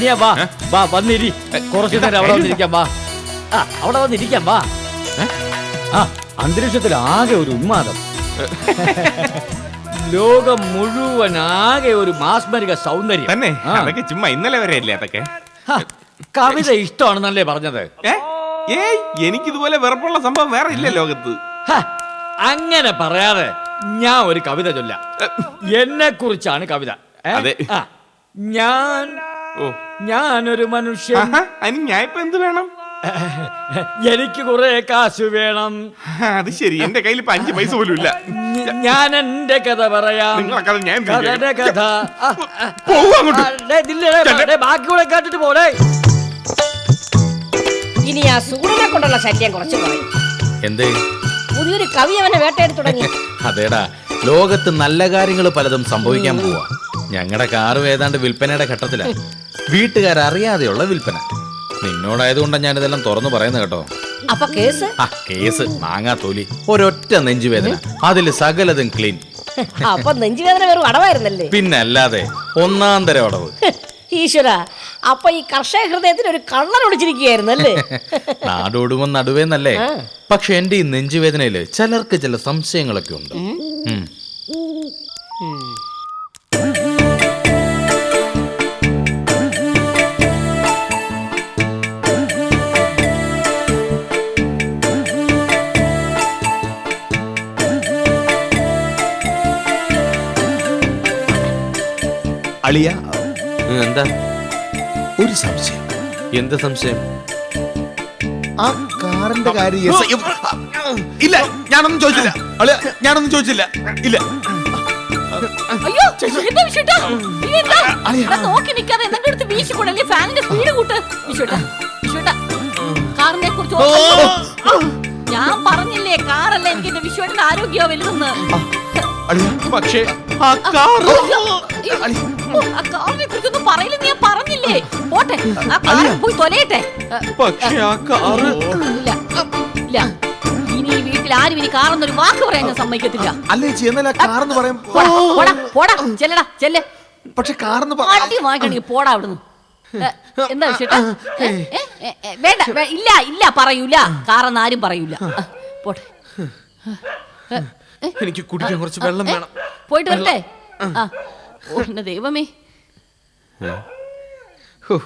അനിയ വാ. വാ വന്നിരി. കുറച്ചു നേരം അവിടെ വന്നിരിക്കാം വാ. ആ അവിടെ വന്നിരിക്കാം വാ. ആ അന്തരീക്ഷത്തിൽ ആകെ ഒരു ഉന്മാദം. ലോകം മുഴുവൻ ആകെ ഒരു മാസ്മരിക സൗന്ദര്യം. തന്നെ? അതൊക്കെ ചുമ്മാ ഇന്നലെ വരെ അല്ലേ അതൊക്കെ? കവിത ഇഷ്ടമാണെന്നല്ലേ പറഞ്ഞത്? ഏയ് എനിക്കിതുപോലെ വെറുപ്പുള്ള സംഭവം വേറെ ഇല്ല ലോകത്ത്. അങ്ങനെ പറയാതെ ഞാൻ ഒരു കവിത ചൊല്ലാം. എന്നെ കുറിച്ചാണ് കവിത. ഞാൻ ഓ. ഞാനൊരു മനുഷ്യൻ. ആഹാ, അതിന് ഞാൻ ഇപ്പൊ എന്ത് വേണം? എനിക്ക് കുറെ കാശ് വേണം. അത് ശരി. എന്റെ കയ്യിൽ ഇപ്പൊ അഞ്ച് പൈസ പോലും ഇല്ല. ഞ- ഞാൻ എന്റെ കഥ പറയാം. നിങ്ങളെ കഥ ഞാൻ എന്ത് ചെയ്യും? കഥയുടെ കഥ. ആ, ആ, പോവൂ അങ്ങോട്ട്. ആ, ഡേ, ഇതില്ലേ, ഡേ, ഡേ, ബാക്കി കൂടെ കേട്ടിട്ട് പോടേ ഇനി ആ സൂര്യനെ കൊണ്ടുള്ള ശല്യം കുറച്ച് കുറയും എന്തേ? പുതിയൊരു കവി അവനെ വേട്ടയെടുത്തു തുടങ്ങി. അതേടാ ലോകത്ത് നല്ല കാര്യങ്ങൾ പലതും സംഭവിക്കാൻ പോവാ. ഞങ്ങളുടെ കാറ് ഏതാണ്ട് വിൽപ്പനയുടെ ഘട്ടത്തിലാ. വീട്ടുകാരറിയാതെയുള്ള വിൽപ്പന. നിന്നോടായതുകൊണ്ടാണ് ഞാനിതെല്ലാം തുറന്നു പറയുന്നത് കേട്ടോ. അപ്പൊ കേസ്? ആ കേസ്. മാങ്ങാ തൊലി. ഒരൊറ്റ നെഞ്ചുവേദന. അതിൽ സകലതും ക്ലീൻ. അപ്പൊ നെഞ്ചുവേദന വെറും അടവായിരുന്നല്ലേ? പിന്നല്ലാതെ ഒന്നാം തരം അടവ്. ഈശ്വര അപ്പൊ ഈ കർഷക ഹൃദയത്തിന് ഒരു കള്ളൻ ഒടിച്ചിരിക്കുകയായിരുന്നു അല്ലേ? നാടോടുമെന്ന് നടുവേന്നല്ലേ? പക്ഷെ എന്റെ ഈ നെഞ്ചുവേദനയിൽ ചിലർക്ക് ചില സംശയങ്ങളൊക്കെ ഉണ്ട്. ഉം. അളിയ എന്താ? ഒരു സംശയം. എന്ത് സംശയം? ആ കാറിന്റെ കാര്യം yes, അയ്യോ, ഇല്ല ഞാനൊന്നും ചോദിച്ചില്ല. അളിയ ഞാനൊന്നും ചോദിച്ചില്ല. ഇല്ല. അയ്യോ എന്താ വിഷുട്ടാ? നീ എന്താ ഇവിടെ നോക്കി നിൽക്കാതെ എന്തെങ്കിലും എടുത്ത് വീശിക്കൂടല്ലേ ഫാനിന്റെ സ്പീഡ് കൂട്ട്. വിഷുട്ടാ വിഷുട്ടാ. കാറിനെ കുറിച്ച് ഞാൻ പറഞ്ഞില്ലേ കാറല്ല എനിക്ക് എന്റെ വിഷുവേട്ടന്റെ ആരോഗ്യമോ വലുതെന്ന്. അളിയ. പക്ഷേ ആ കാർ ആ കാറിനെ കുറിച്ചൊന്നും പറയില്ല ഞാൻ പറഞ്ഞില്ലേ? പോട്ടെ ആ കാറിൽ പോയി തൊലയട്ടെ. പക്ഷേ ആ കാറ് ഇല്ല ഇല്ല. ഇനി ഈ വീട്ടിൽ ആരും ഇനി കാറെന്നൊരു വാക്ക് പറയാൻ ഞാൻ സമ്മതിക്കത്തില്ല. അല്ലേ ചേച്ചി എന്നല്ല കാറെന്ന് പറയാം പോടാ പോടാ പോടാ ചെല്ലടാ ചെല്ലേ. പക്ഷെ കാറെന്ന് അടി വാങ്ങിക്കണെങ്കിൽ പോടാ അവിടുന്ന്. ഏ, എന്താ ചേട്ടാ ഏ, ഏ, ഏ, ഏ, വേണ്ട വേ- ഇല്ല ഇല്ല പറയൂല. കാറെന്ന് ആരും പറയൂല. ആ, പോട്ടെ. എനിക്ക് കുടിക്കാൻ കുറച്ച് വെള്ളം വേണം. പോയിട്ട് വരട്ടെ? ആ. ഓ എന്റെ ദൈവമേ ഹോ.